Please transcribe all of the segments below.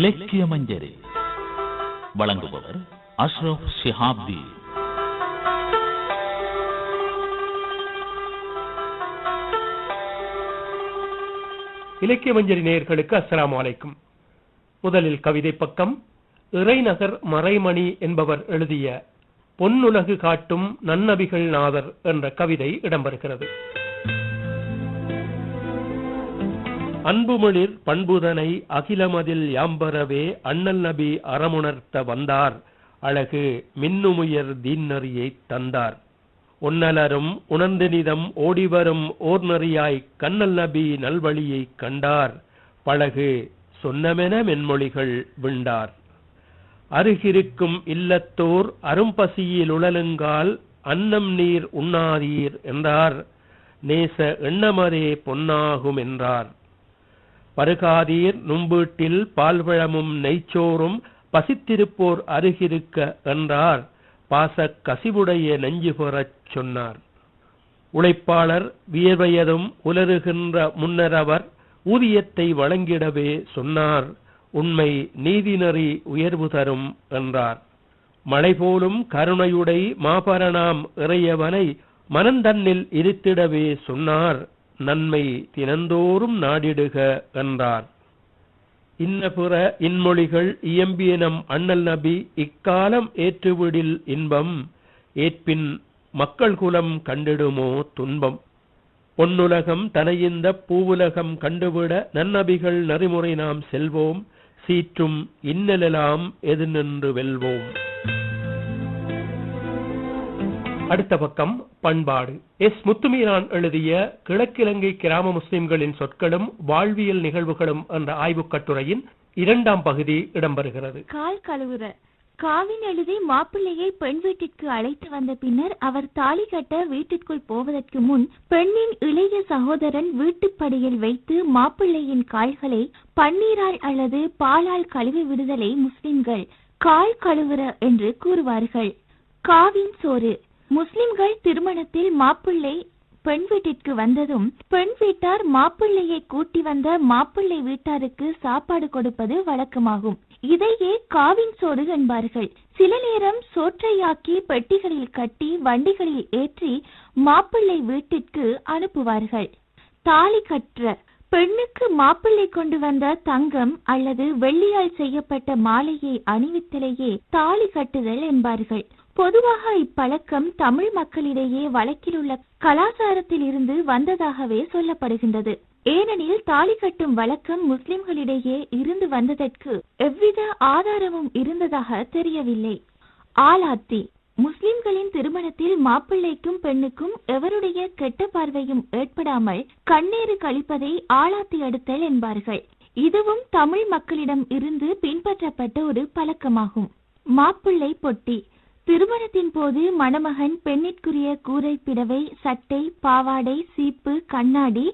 இலக்கிய மஞ்சரி வழங்குபவர் அஷ்ரப் ஷிஹாப்தி. இலக்கிய மஞ்சரி நேயர்களுக்கு அஸ்லாம் வலைக்கும் முதலில் கவிதை பக்கம் இறைநகர் மறைமணி என்பவர் எழுதிய பொன்னுலகு காட்டும் நன்னபிகள் நாதர் என்ற கவிதை இடம்பெறுகிறது. அன்புமிழிர் பண்புதனை அகிலமதில் யாம்பரவே அண்ணல் நபி அறமுணர்த்த வந்தார். அழகு மின்னுமுயர் தீன்னறியைத் தந்தார். ஒன்னலரும் உணர்ந்தினிதம் ஓடிவரும் ஓர் நெறியாய் கண்ணல் நபி நல்வழியைக் கண்டார். பழகு சொன்னமென மென்மொழிகள் விண்டார். அருகிருக்கும் இல்லத்தோர் அரும்பசியில் உழலுங்கால் அன்னம் நீர் உண்ணாதீர் என்றார். நேச எண்ணமரே பொன்னாகும் என்றார் பருகாதீர் நும்பீட்டில் பால்பழமும் நெய்ச்சோறும் பசித்திருப்போர் அருகிருக்க என்றார். பாசக் கசிவுடைய நெஞ்சு பெறச் சொன்னார். உழைப்பாளர் வியர்வையதும் உலருகின்ற முன்னரவர் ஊதியத்தை வழங்கிடவே சொன்னார். உண்மை நீதிநெறி உயர்வு தரும் என்றார். மழை போலும் கருணையுடை மாபரணாம் இறையவனை மனந்தன்னில் இருத்திடவே சொன்னார். நன்மை தினந்தோறும் நாடிடுக என்றார் இன்ன பிற இன்மொழிகள் இயம்பியனம் அண்ணல் நபி இக்காலம் ஏற்றுவிடில் இன்பம் ஏற்பின் மக்கள் குலம் கண்டிடுமோ துன்பம். பொன்னுலகம் தனையிந்த பூவுலகம் கண்டுவிட நன்னபிகள் நெறிமுறை நாம் செல்வோம் சீற்றும் இன்னலெலாம் எது நின்று வெல்வோம். அடுத்த பக்கம் பண்பாடு. எஸ். முத்துமீரான் எழுதிய கிழக்கிழங்கை கிராம முஸ்லிம்களின் சொற்களும் வாழ்வியல் நிகழ்வுகளும் என்ற ஆய்வுக் கட்டுரையின் இரண்டாம் பகுதி இடம்பெறுகிறது. கால் கழுவுற. காவின் எழுதி மாப்பிள்ளையை பெண் வீட்டிற்கு அழைத்து வந்த பின்னர் அவர் தாலி கட்ட வீட்டிற்குள் போவதற்கு முன் பெண்ணின் இளைய சகோதரன் வீட்டுப்படியில் வைத்து மாப்பிள்ளையின் கால்களை பன்னீரால் அல்லது பாலால் கழுவி விடுதலை முஸ்லிம்கள் கால் கழுவுற என்று கூறுவார்கள். காவின் சோறு. முஸ்லிம்கள் திருமணத்தில் மாப்பிள்ளை பெண் வீட்டிற்கு வந்ததும் பெண் வீட்டார் மாப்பிள்ளையை கூட்டி வந்த மாப்பிள்ளை வீட்டாருக்கு சாப்பாடு கொடுப்பது வழக்கமாகும். இதையே காவின் சோறு என்பார்கள். சில நேரம் சோற்றையாக்கி பெட்டிகளில் கட்டி வண்டிகளில் ஏற்றி மாப்பிள்ளை வீட்டிற்கு அனுப்புவார்கள். தாலி கற்ற பெண்ணுக்கு மாப்பிள்ளை கொண்டு வந்த தங்கம் அல்லது வெள்ளியால் செய்யப்பட்ட மாலையை அணிவித்தலேயே தாலி கட்டுதல் என்பார்கள். பொதுவாக இப்பழக்கம் தமிழ் மக்களிடையே வழக்கில் உள்ள கலாச்சாரத்தில் இருந்து வந்ததாகவே சொல்லப்படுகின்றது. ஏனெனில் தாலி கட்டும் வழக்கம் முஸ்லிம்களிடையே இருந்து வந்ததற்கு எவ்வித ஆதாரமும் இருந்ததாக தெரியவில்லை. ஆலாத்தி முஸ்லிம்களின் திருமணத்தில் மாப்பிள்ளைக்கும் பெண்ணுக்கும் எவருடைய கெட்ட பார்வையும் ஏற்படாமல் கண்ணீரு கழிப்பதை ஆளாத்தி அடுத்தல் என்பார்கள். இதுவும் தமிழ் மக்களிடம் இருந்து பின்பற்றப்பட்ட ஒரு பழக்கமாகும். மாப்பிள்ளை பொட்டி திருமணத்தின் போது மணமகன் பெண்ணிற்குரிய கூரை பிடவை சட்டை பாவாடை சீப்பு கண்ணாடி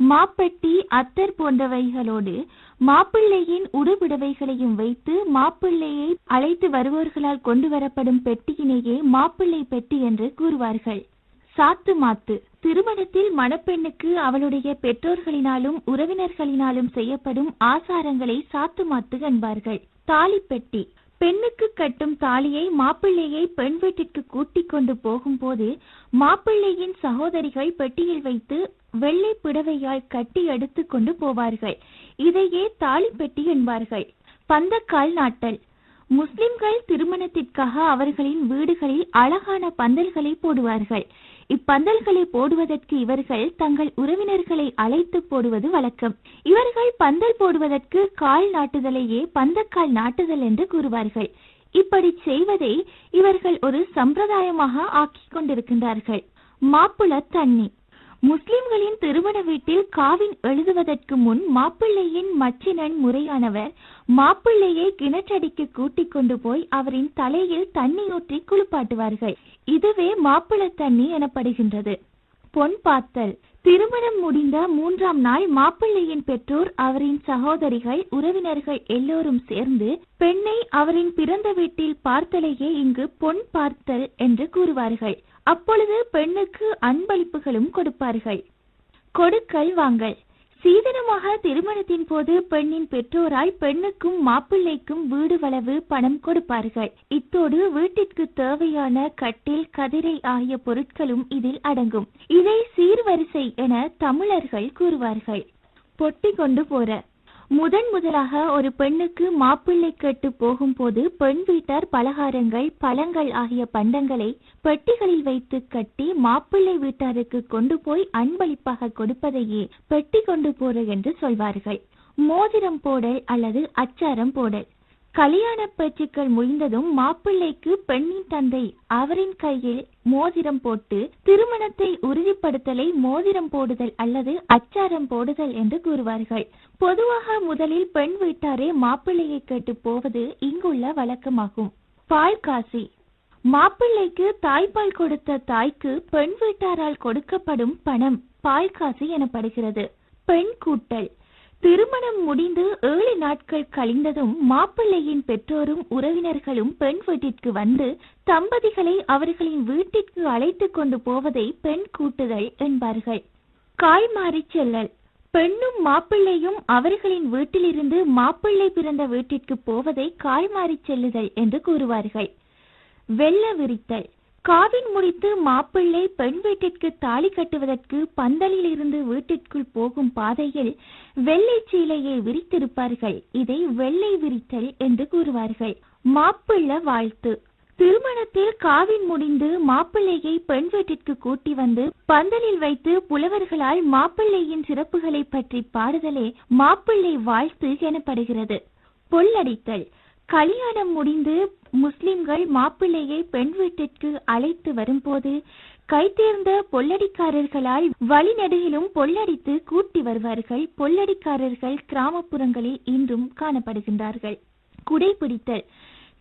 மாப்பெட்டி அத்தர் போன்றவைகளோடு மாப்பிள்ளையின் உடுபிடவைகளையும் வைத்து மாப்பிள்ளையை அழைத்து வருவோர்களால் கொண்டு வரப்படும் பெட்டியினையே மாப்பிள்ளை பெட்டி என்று கூறுவார்கள். சாத்து மாத்து. திருமணத்தில் மணப்பெண்ணுக்கு அவளுடைய பெற்றோர்களினாலும் உறவினர்களினாலும் செய்யப்படும் ஆசாரங்களை சாத்து மாத்து என்பார்கள். தாலிப்பெட்டி பெண்ணுக்கு கட்டும் தாலியை மாப்பிள்ளையை பெண் வீட்டிற்கு கூட்டிக் கொண்டு போகும்போது மாப்பிள்ளையின் சகோதரிகள் பெட்டியில் வைத்து வெள்ளை புடவையால் கட்டி எடுத்து கொண்டு போவார்கள். இதையே தாலி பெட்டி என்பார்கள். பந்தக்கால் நாட்டல். முஸ்லிம்கள் திருமணத்திற்காக அவர்களின் வீடுகளில் அழகான பந்தல்களை போடுவார்கள். இப்பந்தல்களை போடுவதற்கு இவர்கள் தங்கள் உறவினர்களை அழைத்து போடுவது வழக்கம். இவர்கள் பந்தல் போடுவதற்கு கால் நாட்டுதலையே பந்தக்கால் நாட்டுதல் என்று கூறுவார்கள். இப்படி செய்வதை இவர்கள் ஒரு சம்பிரதாயமாக ஆக்கிக் கொண்டிருக்கின்றார்கள். மாப்பிள தண்ணி. முஸ்லிம்களின் திருமண வீட்டில் காவின் எழுதுவதற்கு முன் மாப்பிள்ளையின் மச்சினன் முறையானவர் மாப்பிள்ளையை கிணற்றடிக்கு கூட்டிக் கொண்டு போய் அவரின் தலையில் தண்ணி ஊற்றி குளிப்பாட்டுவார்கள். இதுவே மாப்பிள தண்ணி எனப்படுகின்றது. பொன் பார்த்தல் திருமணம் முடிந்த மூன்றாம் நாள் மாப்பிள்ளையின் பெற்றோர் அவரின் சகோதரிகள் உறவினர்கள் எல்லோரும் சேர்ந்து பெண்ணை அவரின் பிறந்த வீட்டில் பார்த்தலையே இங்கு பொன் பார்த்தல் என்று கூறுவார்கள். அப்பொழுது பெண்ணுக்கு அன்பளிப்புகளும் கொடுப்பார்கள். கொடுக்கல் வாங்கல். சீதனமாக திருமணத்தின் போது பெண்ணின் பெற்றோரால் பெண்ணுக்கும் மாப்பிள்ளைக்கும் வீடு வளவு பணம் கொடுப்பார்கள். இத்தோடு வீட்டிற்கு தேவையான கட்டில் கதிரை ஆகிய பொருட்களும் இதில் அடங்கும். இதை சீர்வரிசை என தமிழர்கள் கூறுவார்கள். பொட்டி கொண்டு போற. முதன் முதலாக ஒரு பெண்ணுக்கு மாப்பிள்ளை கேட்டு போகும்போது பெண் வீட்டார் பலகாரங்கள் பழங்கள் ஆகிய பண்டங்களை பெட்டிகளில் வைத்து கட்டி மாப்பிள்ளை வீட்டாருக்கு கொண்டு போய் அன்பளிப்பாக கொடுப்பதையே பெட்டி கொண்டு போற என்று சொல்வார்கள். மோதிரம் போடல் அல்லது அச்சாரம் போடல். கல்யாண பேச்சுக்கள் முடிந்ததும் மாப்பிள்ளைக்கு பெண்ணின் தந்தை அவரின் கையில் மோதிரம் போட்டு திருமணத்தை உறுதிப்படுத்தலை மோதிரம் போடுதல் அல்லது அச்சாரம் போடுதல் என்று கூறுவார்கள். பொதுவாக முதலில் பெண் வீட்டாரே மாப்பிள்ளையை கேட்டு போவது இங்குள்ள வழக்கமாகும். பால் காசி. மாப்பிள்ளைக்கு தாய்ப்பால் கொடுத்த தாய்க்கு பெண் வீட்டாரால் கொடுக்கப்படும் பணம் பால் காசு எனப்படுகிறது. பெண் கூட்டல். திருமணம் முடிந்து ஏழு நாட்கள் கழிந்ததும் மாப்பிள்ளையின் பெற்றோரும் உறவினர்களும் பெண் வீட்டிற்கு வந்து தம்பதிகளை அவர்களின் வீட்டிற்கு அழைத்து கொண்டு போவதை பெண் கூட்டுதல் என்பார்கள். காய் மாறிச் செல்லல். பெண்ணும் மாப்பிள்ளையும் அவர்களின் வீட்டிலிருந்து மாப்பிள்ளை பிறந்த வீட்டிற்கு போவதை கால் மாறிச் செல்லுதல் என்று கூறுவார்கள். வெள்ள விரித்தல். காவின் முடித்து மாப்பிள்ளை பெண் வீட்டிற்கு தாலி கட்டுவதற்கு பந்தலில் இருந்து வீட்டிற்குள் போகும் பாதையில் வெள்ளை சீலையை விரித்திருப்பார்கள். இதை வெள்ளை விரித்தல் என்று கூறுவார்கள். மாப்பிள்ள வாழ்த்து. திருமணத்தில் காவின் முடிந்து மாப்பிள்ளையை பெண் வீட்டிற்கு கூட்டி வந்து பந்தலில் வைத்து புலவர்களால் மாப்பிள்ளையின் சிறப்புகளை பற்றி பாடுதலே மாப்பிள்ளை வாழ்த்து எனப்படுகிறது. பொல்லடித்தல். கல்யாணம் முடிந்து முஸ்லிம்கள் மாப்பிள்ளையை பெண் வீட்டிற்கு அழைத்து வரும்போது கைதேர்ந்த பொல்லடிக்காரர்களால் வழிநடுகிலும் பொல்லடித்து கூட்டி வருவார்கள். பொல்லடிக்காரர்கள் கிராமப்புறங்களில் இன்றும் காணப்படுகின்றார்கள். குடைபிடித்தல்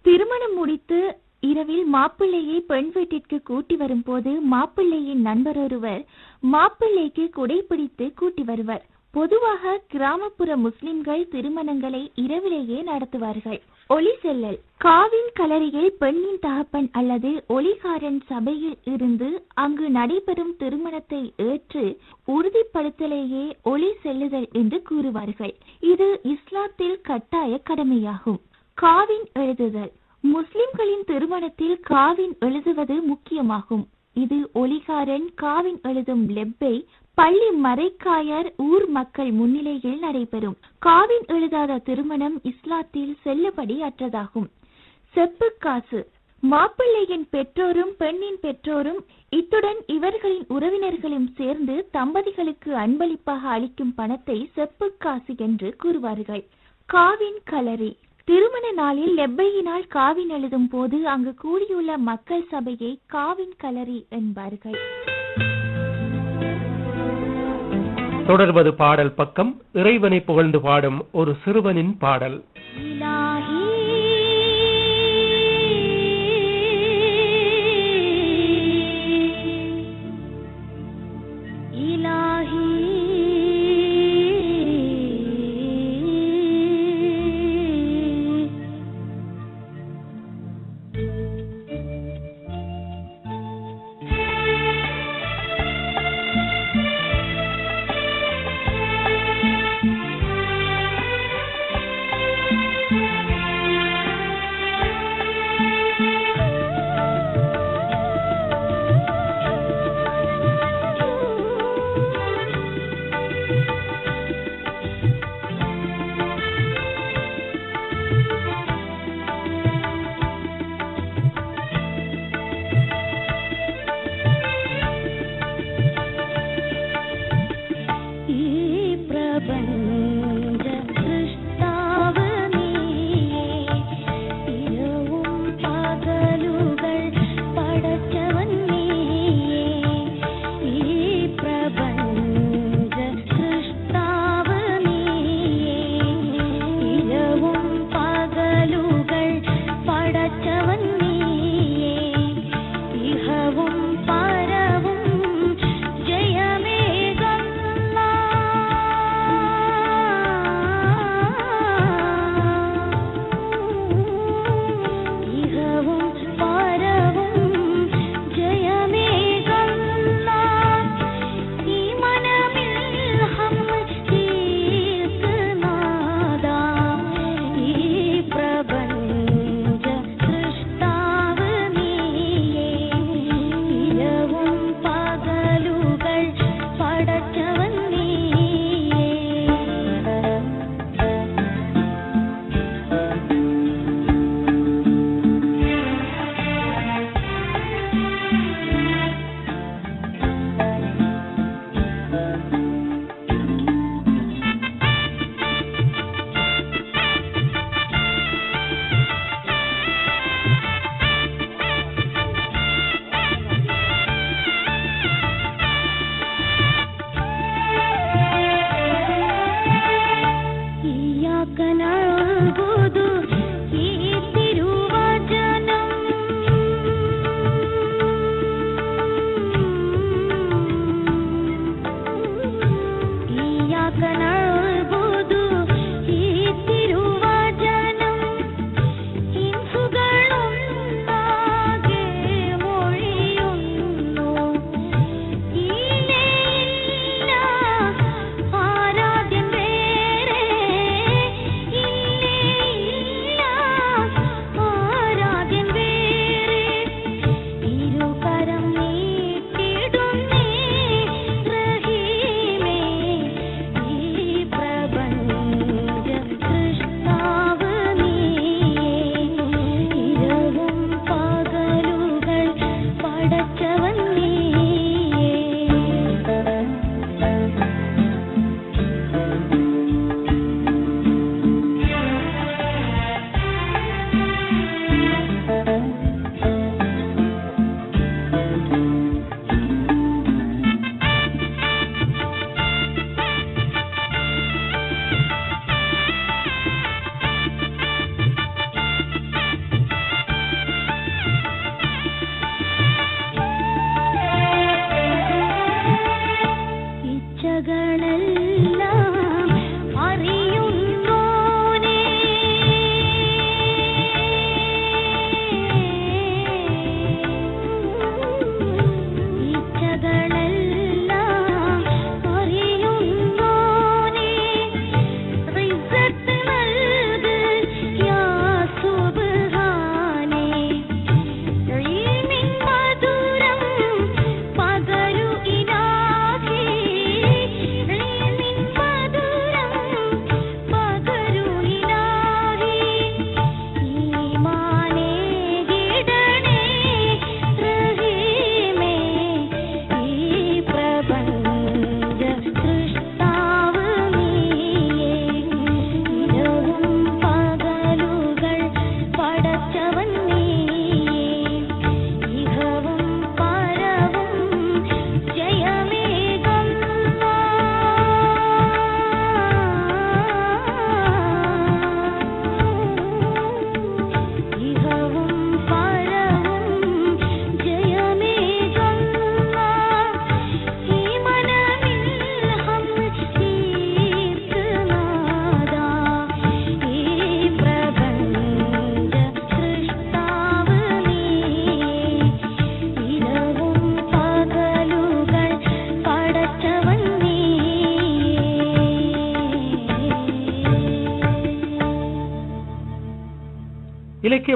திருமணம் முடித்து இரவில் மாப்பிள்ளையை பெண் வீட்டிற்கு கூட்டி வரும்போது மாப்பிள்ளையின் நண்பர் ஒருவர் மாப்பிள்ளைக்கு குடைபிடித்து கூட்டி வருவர். பொதுவாக கிராமப்புற முஸ்லிம்கள் திருமணங்களை இரவிலேயே நடத்துவார்கள். ஒளி செல்லல். காவின் கலரியில் பெண்ணின் தகப்பன் அல்லது ஒளிகாரன் சபையில் இருந்து அங்கு நடைபெறும் திருமணத்தை ஏற்று உறுதிப்படுத்தலேயே ஒளி செல்லுதல் என்று கூறுவார்கள். இது இஸ்லாத்தில் கட்டாய கடமையாகும். காவின் எழுதுதல். முஸ்லிம்களின் திருமணத்தில் காவின் எழுதுவது முக்கியமாகும். இது ஒலிகாரன் காவின் எழுதும் லெப்பை பள்ளி மறைக்காயர் ஊர் மக்கள் முன்னிலையில் நடைபெறும். காவின் எழுதாத திருமணம் இஸ்லாத்தில் செல்லுபடி அற்றதாகும். செப்பு காசு. மாப்பிள்ளையின் பெற்றோரும் பெண்ணின் பெற்றோரும் இத்துடன் இவர்களின் உறவினர்களும் சேர்ந்து தம்பதிகளுக்கு அன்பளிப்பாக அளிக்கும் பணத்தை செப்பு காசு என்று கூறுவார்கள். காவின் கலரி. திருமண நாளில் லெப்பையினால் காவின் எழுதும் போது அங்கு கூடியுள்ள மக்கள் சபையை காவின் கலரி என்பார்கள். தொடர்வது பாடல் பக்கம். இறைவனை புகழ்ந்து பாடும் ஒரு சிறுவனின் பாடல்.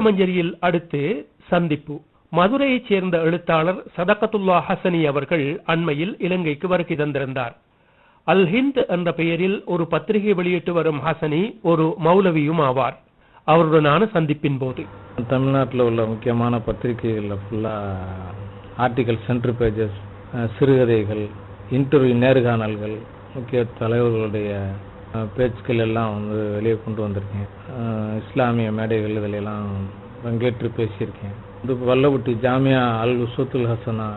மஞ்சரியில் அடுத்து சந்திப்பு. மதுரையைச் சேர்ந்த எழுத்தாளர் சதகத்துல்லா ஹசனி அவர்கள் அண்மையில் இலங்கைக்கு வருகை தந்திருந்தார். அல் ஹிந்த் என்ற பெயரில் ஒரு பத்திரிகை வெளியிட்டு வரும் ஹசனி ஒரு மௌலவியும் ஆவார். அவருடனான சந்திப்பின் போது. தமிழ்நாட்டில் உள்ள முக்கியமான பத்திரிகைகளில் ஃபுல்லாக ஆர்டிகல் சென்டர் பேஜஸ் சிறுகதைகள் இன்டர்வியூ நேர்காணல்கள் முக்கிய தலைவர்களுடைய பேச்சுக்கள் எல்லாம் வந்து வெளியே கொண்டு வந்திருக்கேன். இஸ்லாமிய மேடைகள் இதில் எல்லாம் பங்கேற்று பேசியிருக்கேன். இது வல்லபட்டி ஜாமியா அல் உசத்துல் ஹசனா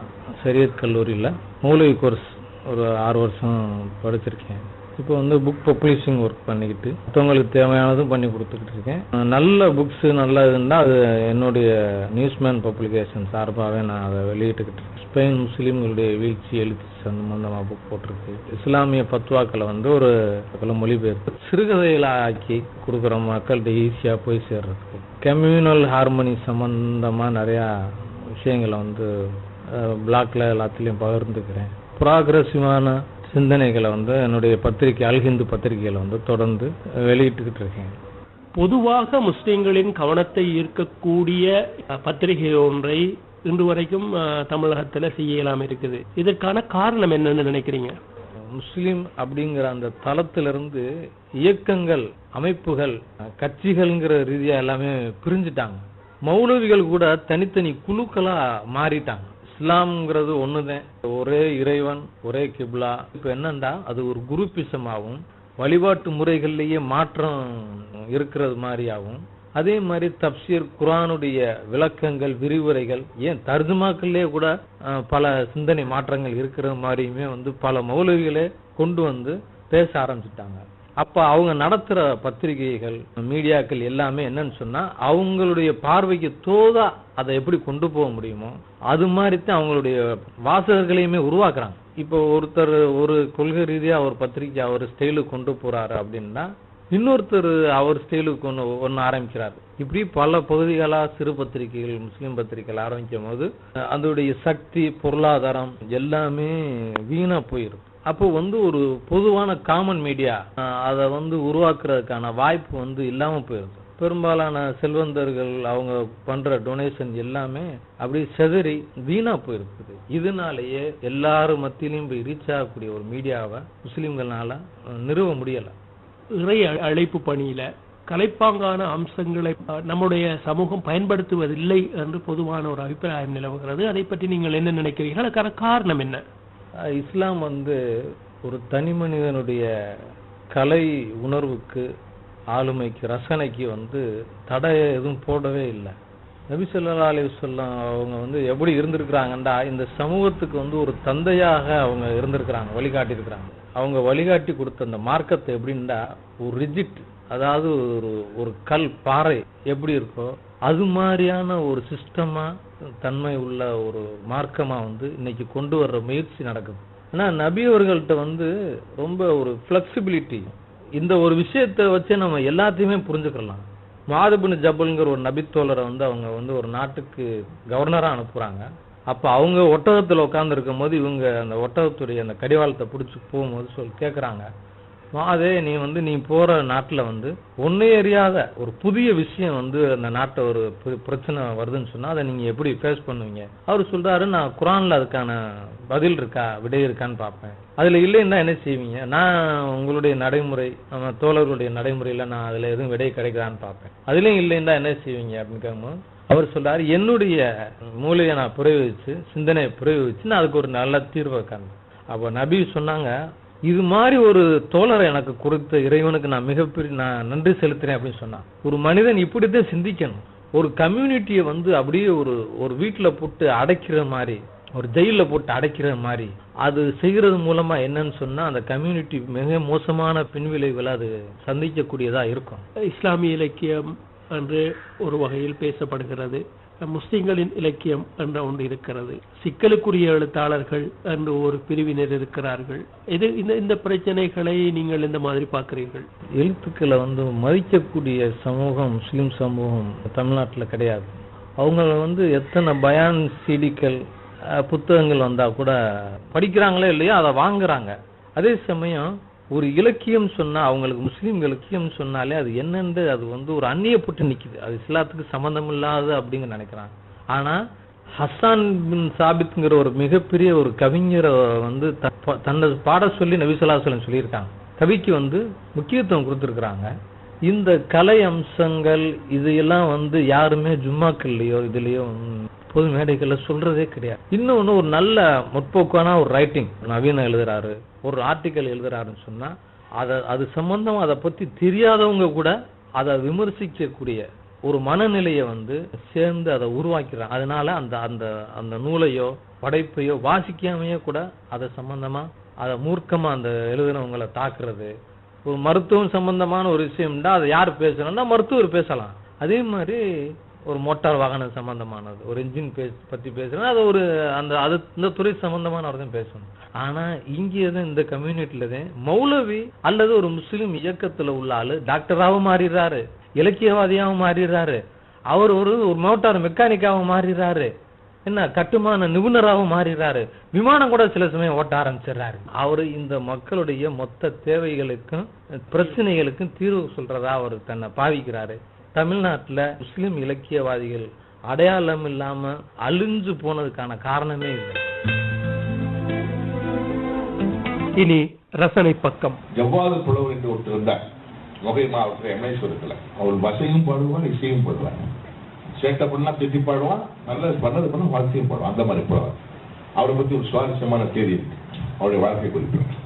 சரியத் கல்லூரியில் மௌலவி கோர்ஸ் ஒரு ஆறு வருஷம் படிச்சிருக்கேன். இப்போ வந்து புக் பப்ளிஷிங் ஒர்க் பண்ணிக்கிட்டு மற்றவங்களுக்கு தேவையானதும் பண்ணி கொடுத்துக்கிட்டு இருக்கேன். நல்ல புக்ஸ் நல்லா இருந்தால் அது என்னுடைய நியூஸ்மேன் பப்ளிகேஷன் சார்பாகவே நான் அதை வெளியிட்டுக்கிட்டு இருக்கேன். ஸ்பெயின் முஸ்லீம்களுடைய வீழ்ச்சி எழுச்சி சம்பந்தமாக புக் போட்டிருக்கு. இஸ்லாமிய பத்வாக்களை வந்து ஒரு மொழிபெயர்ப்பு சிறுகதைகளை ஆக்கி கொடுக்குற மக்கள்கிட்ட ஈஸியாக போய் சேர்றதுக்கு. கம்யூனல் ஹார்மனி சம்பந்தமாக நிறையா விஷயங்களை வந்து பிளாக்ல எல்லாத்துலேயும் பகிர்ந்துக்கிறேன். ப்ராக்ரஸிவான சிந்தனைகளை வந்து என்னுடைய பத்திரிகை அல்ஹிந்து பத்திரிகைகளை வந்து தொடர்ந்து வெளியிட்டுக்கிட்டு இருக்கேன். பொதுவாக முஸ்லிம்களின் கவனத்தை ஈர்க்கக்கூடிய பத்திரிகை ஒன்றை இன்று வரைக்கும் தமிழகத்துல செய்ய இயலாம இருக்குது. இதற்கான காரணம் என்னன்னு நினைக்கிறீங்க? முஸ்லீம் அப்படிங்கிற அந்த தளத்திலிருந்து இயக்கங்கள் அமைப்புகள் கட்சிகள்ங்கிற ரீதியா எல்லாமே பிரிஞ்சுட்டாங்க. மௌலவிகள் கூட தனித்தனி குழுக்களா மாறிட்டாங்க. இஸ்லாம்ங்கிறது ஒண்ணுதான். ஒரே இறைவன் ஒரே கிப்லா. இப்ப என்னண்டா? அது ஒரு குரூப்பிசமாகவும் வழிபாட்டு முறைகள்லேயே மாற்றம் இருக்கிறது மாதிரியாகவும் அதே மாதிரி தப்சீர் குரானுடைய விளக்கங்கள் விரிவுரைகள் ஏன் தர்ஜுமாக்கள்லயே கூட பல சிந்தனை மாற்றங்கள் இருக்கிற மாதிரியுமே வந்து பல மௌலவிகளே கொண்டு வந்து பேச ஆரம்பிச்சிட்டாங்க. அப்போ அவங்க நடத்துகிற பத்திரிகைகள் மீடியாக்கள் எல்லாமே என்னன்னு சொன்னால் அவங்களுடைய பார்வைக்கு தோதா அதை எப்படி கொண்டு போக முடியுமோ அது மாதிரி தான் அவங்களுடைய வாசகர்களையுமே உருவாக்குறாங்க. இப்போ ஒருத்தர் ஒரு கொள்கை ரீதியாக ஒரு பத்திரிக்கை அவர் ஸ்டைலுக்கு கொண்டு போறாரு அப்படின்னா இன்னொருத்தர் அவர் ஸ்டைலுக்கு ஒன்று ஒன்று ஆரம்பிக்கிறார். இப்படி பல பகுதிகளாக சிறு பத்திரிகைகள் முஸ்லீம் பத்திரிகைகள் ஆரம்பிக்கும் போது அதனுடைய அதோடைய சக்தி பொருளாதாரம் எல்லாமே வீணாக போயிடும் அப்போ வந்து ஒரு பொதுவான காமன் மீடியா அதை வந்து உருவாக்குறதுக்கான வாய்ப்பு வந்து இல்லாம போயிருது. பெரும்பாலான செல்வந்தர்கள் அவங்க பண்ற டொனேஷன் எல்லாமே அப்படி செதறி வீணா போயிருக்குது. இதனாலேயே எல்லாரும் மத்தியிலையும் போய் ரீச் ஆகக்கூடிய ஒரு மீடியாவை முஸ்லிம்கள்னால நிறுவ முடியல. இறை அழைப்பு பணியில கலைப்பாங்கான அம்சங்களை நம்முடைய சமூகம் பயன்படுத்துவதில்லை என்று பொதுவான ஒரு அபிப்பிராயம் நிலவுகிறது. அதை பற்றி நீங்கள் என்ன நினைக்கிறீர்கள்? அதுக்கான காரணம் என்ன? இஸ்லாம் வந்து ஒரு தனி மனிதனுடைய கலை உணர்வுக்கு ஆளுமைக்கு ரசனைக்கு வந்து தடை எதுவும் போடவே இல்லை. நபி ஸல்லல்லாஹு அலைஹி அவங்க வந்து எப்படி இருந்திருக்கிறாங்கண்டா இந்த சமூகத்துக்கு வந்து ஒரு தந்தையாக அவங்க இருந்திருக்கிறாங்க வழிகாட்டியிருக்கிறாங்க. அவங்க வழிகாட்டி கொடுத்த அந்த மார்க்கத்தை எப்படின்னா ஒரு ரிஜிட் அதாவது ஒரு ஒரு கல் பாறை எப்படி இருக்கோ அது மாதிரியான ஒரு சிஸ்டமாக தன்மை உள்ள ஒரு மார்க்கமாக வந்து இன்னைக்கு கொண்டு வர்ற முயற்சி நடக்குது. ஆனால் நபி அவர்கள்ட்ட வந்து ரொம்ப ஒரு ஃப்ளெக்சிபிலிட்டி இந்த ஒரு விஷயத்தை வச்சு நம்ம எல்லாத்தையுமே புரிஞ்சுக்கலாம் மாதபின் ஜபல்ங்கிற ஒரு நபித்தோழரை வந்து அவங்க வந்து ஒரு நாட்டுக்கு கவர்னராக அனுப்புகிறாங்க அப்போ அவங்க ஒட்டகத்தில் உட்காந்துருக்கும் போது இவங்க அந்த ஒட்டகத்துடைய அந்த கடிவாளத்தை பிடிச்சி போகும்போது சொல் கேட்குறாங்க மாதே நீ வந்து நீ போகிற நாட்டில் வந்து ஒன்றே அறியாத ஒரு புதிய விஷயம் வந்து அந்த நாட்டை ஒரு பிரச்சனை வருதுன்னு சொன்னால் அதை நீங்கள் எப்படி ஃபேஸ் பண்ணுவீங்க? அவர் சொல்கிறாரு நான் குரானில் அதுக்கான பதில் இருக்கா விடை இருக்கான்னு பார்ப்பேன். அதில் இல்லைன்னா என்ன செய்வீங்க? நான் உங்களுடைய நடைமுறை நம்ம தோழர்களுடைய நடைமுறையில் நான் அதில் எதுவும் விடை கிடைக்கிறான்னு பார்ப்பேன். அதுலேயும் இல்லைன்னா என்ன செய்வீங்க அப்படின்னு கேட்கும்போது அவர் சொல்றாரு என்னுடைய மூலையை நான் பிரயோகிச்சு சிந்தனையை பிரயோகிச்சு நான் அதுக்கு ஒரு நல்ல தீர்வை காண்பேன் அப்போ நபி சொன்னாங்க இது மாதிரி ஒரு தோழரை எனக்கு கொடுத்த இறைவனுக்கு நான் மிகப்பெரிய நான் நன்றி செலுத்துறேன் அப்படின்னு சொன்னான். ஒரு மனிதன் இப்படித்தான் சிந்திக்கணும். ஒரு கம்யூனிட்டியை வந்து அப்படியே ஒரு ஒரு வீட்டில் போட்டு அடைக்கிற மாதிரி ஒரு ஜெயிலில் போட்டு அடைக்கிற மாதிரி அது செய்கிறது மூலமா என்னன்னு சொன்னா அந்த கம்யூனிட்டி மிக மோசமான பின்விளைவுகளை அது சந்திக்கக்கூடியதா இருக்கும். இஸ்லாமிய இலக்கியம் என்று ஒரு வகையில் பேசப்படுகிறது. முஸ்லிம்களின் இலக்கியம் என்ற ஒன்று இருக்கிறது. சிக்கலுக்குரிய எழுத்தாளர்கள் என்று ஒரு பிரிவினர் இருக்கிறார்கள். இது இந்த இந்த பிரச்சனைகளை நீங்கள் இந்த மாதிரி பார்க்குறீர்கள்? எழுத்துக்களை வந்து மதிக்கக்கூடிய சமூகம் முஸ்லிம் சமூகம் தமிழ்நாட்டில் கிடையாது. அவங்க வந்து எத்தனை பயான் சீடிக்கள் புத்தகங்கள் வந்தால் கூட படிக்கிறாங்களோ இல்லையோ அதை வாங்குறாங்க. அதே சமயம் ஒரு இலக்கியம் சொன்னால் அவங்களுக்கு முஸ்லீம் இலக்கியம் சொன்னாலே அது என்னன்னு அது வந்து ஒரு அந்நியப்பட்டு நிற்கிது அது இஸ்லாத்துக்கு சம்மந்தம் இல்லாது அப்படிங்க நினைக்கிறாங்க. ஆனால் ஹசான் பின் சாபித்ங்கிற ஒரு மிகப்பெரிய ஒரு கவிஞரை வந்து தன்னை பாட சொல்லி நபிசுல்லாசலம் சொல்லியிருக்காங்க. கவிக்கு வந்து முக்கியத்துவம் கொடுத்துருக்குறாங்க. இந்த கலை அம்சங்கள் இதையெல்லாம் வந்து யாருமே ஜும்மாக்கள்லையோ இதுலேயோ பொது மேடைகளில் சொல்றதே கிடையாது. இன்னொன்று ஒரு நல்ல முற்போக்கான ஒரு ரைட்டிங் நவீன எழுதுறாரு. ஒரு ஆர்டிக்கல் எழுதுறாருன்னு சொன்னால் அதை அது சம்பந்தம் அதை பற்றி தெரியாதவங்க கூட அதை விமர்சிக்கக்கூடிய ஒரு மனநிலையை வந்து சேர்ந்து அதை உருவாக்கிறாங்க அதனால அந்த அந்த அந்த நூலையோ படைப்பையோ வாசிக்காமையோ கூட அதை சம்பந்தமா அதை மூர்க்கமா அந்த எழுதுனவங்களை தாக்குறது. ஒரு மருத்துவம் சம்பந்தமான ஒரு விஷயம்னா அதை யார் பேசணும்னா மருத்துவர் பேசலாம். அதே மாதிரி ஒரு மோட்டார் வாகனம் சம்பந்தமானது. ஒரு இன்ஜின் பேஸ் பற்றி பேசுகிறேன்னா அது ஒரு அந்த அது இந்த துறை சம்மந்தமான தான் பேசணும். ஆனால் இங்கே தான் இந்த கம்யூனிட்டியில் தான் மௌலவி அல்லது ஒரு முஸ்லீம் இயக்கத்தில் உள்ள ஆள் டாக்டராகவும் மாறிடுறாரு. இலக்கியவாதியாகவும் மாறிடுறாரு. அவர் ஒரு ஒரு மோட்டார் மெக்கானிக்காகவும் மாறிடுறாரு. என்ன கட்டுமான நிபுணராகவும் மாறிடுறாரு. விமானம் கூட சில சமயம் ஓட்ட ஆரம்பிச்சிடுறாரு. அவரு இந்த மக்களுடைய மொத்த தேவைகளுக்கும் பிரச்சனைகளுக்கும் தீர்வு சொல்றதா அவர் தன்னை பாவிக்கிறாரு. தமிழ்நாட்டுல முஸ்லிம் இலக்கியவாதிகள் அடையாளம் இல்லாம அழிஞ்சு போனதுக்கான காரணமே இல்லை இனி ரசனை பக்கம். எவ்வாறு புலவர் என்று ஒருத்தர் இருந்தார். வகை மாவட்ட எம்ஏஸ்வரத்தில் அவர் பசையும் பாடுவார் இசையும் பாடுவார். சேட்டை பண்ணா திட்டி பாடுவான் நல்ல பண்ணது பண்ண வாழ்க்கையும் பாடுவான் அந்த மாதிரி புலவர். அவரை பத்தி ஒரு சுவாரஸ்யமான தேதி இருக்கு. அவருடைய வாழ்க்கை குறிப்பு.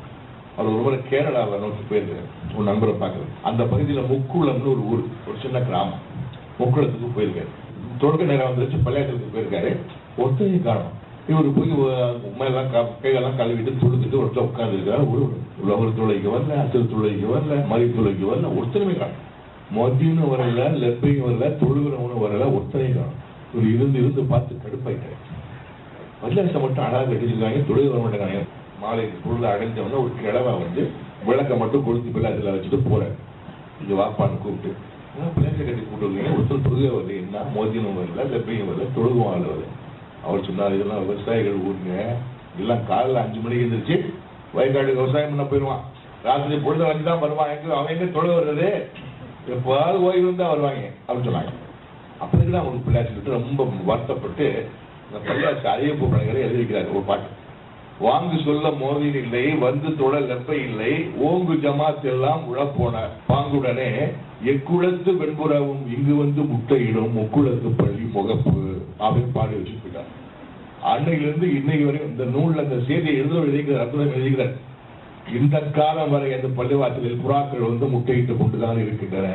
அவர் ஒரு கேரளாவை நோக்கி போயிருக்காரு ஒரு நண்பரை பார்க்குறேன் அந்த பகுதியில முக்குளம்னு ஒரு ஊர் ஒரு சின்ன கிராமம். முக்குளத்துக்கு போயிருக்காரு. தொடக்க நேரம் வந்துருச்சு பள்ளியாட்டத்துக்கு போயிருக்காரு. ஒருத்தரையும் காணும். இவர் போய் உண்மையெல்லாம் கையெல்லாம் கழுவிட்டு துடுத்துட்டு ஒருத்தர் உட்காந்துருக்காரு ஒரு உழவர் துளைக்கு வரல அசல் துளைக்கு வரல மதி துளைக்கு வரல ஒருத்தருமே காணும். மதியம் வரல லெப்பையும் வரல தொழுகிறவனும் வரல ஒருத்தரையும் காணும். இவர் இருந்து இருந்து பார்த்து கடுப்பாயிட்டாரு. வல்லரசை மட்டும் அழகாக கட்டிச்சிருக்காங்க தொழில் வர மாட்டேங்காங்க மாலை பொருள் அடைஞ்சவொடனே ஒரு கிழமை வந்து விளக்க மட்டும் கொளுத்தி போய் அதில் வச்சுட்டு போறேன் இங்கே வாப்பான்னு கூப்பிட்டு பிள்ளைங்க கட்டி கூப்பிட்டு ஒருத்தர் தொழுகை வரல என்ன? மோதினும் வரல லெப்பையும் வரல தொழுகும் ஆள் வரல அவர் சொன்னார் இதெல்லாம் விவசாயிகள் ஊருங்க. எல்லாம் காலையில் அஞ்சு மணிக்கு எழுந்திரிச்சு வயக்காடு விவசாயம் பண்ண போயிடுவான். ராத்திரி பொழுது வந்து தான் வருவான். எங்க அவன் எங்க தொழுக வர்றது எப்போது ஓய்வு தான் வருவாங்க. அப்படின்னு சொன்னாங்க. அப்படி தான் அவங்களுக்கு பிள்ளையார் ரொம்ப வருத்தப்பட்டு இந்த பள்ளியாச்சு அறிவிப்பு பணிகளை எழுதிக்கிறார் ஒரு பாட்டு. வாங்கு சொல்ல மோதின் இல்லை வந்து தொட லெப்பை இல்லை ஓங்கு ஜமாத் எல்லாம் உழப்போன பாங்குடனே எக்குளத்து வெண்புறவும் இங்கு வந்து முட்டையிடும் முக்குளத்து பள்ளி முகப்பு அப்படின்னு பாடி வச்சுக்கிட்டார். அன்னையிலிருந்து இன்னைக்கு வரையும் இந்த நூல்ல அந்த செய்தியை எழுத எழுதிக்கிறார் அற்புதம் எழுதிக்கிறார் இந்த காலம் வரை அந்த பள்ளிவாசலில் புறாக்கள் வந்து முட்டையிட்டு கொண்டுதான் இருக்கின்றன.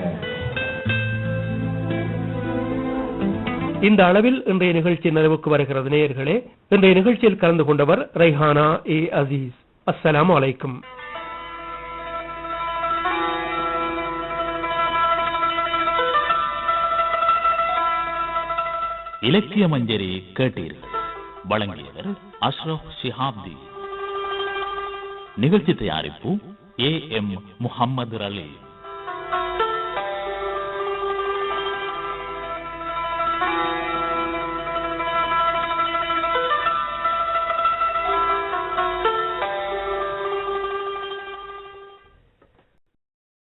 இந்த அளவில் இன்றைய நிகழ்ச்சி நிறைவுக்கு வருகிறது. நேயர்களே இன்றைய நிகழ்ச்சியில் கலந்து கொண்டவர் ரைஹானா ஏ அசீஸ். அஸ்ஸலாம் வலைக்கும் இலக்கிய மஞ்சரி கேட்டீர்கள். வழங்கியவர் அஷ்ரப் ஷிஹாப்தி. நிகழ்ச்சி தயாரிப்பு ஏ எம் முஹம்மது அலி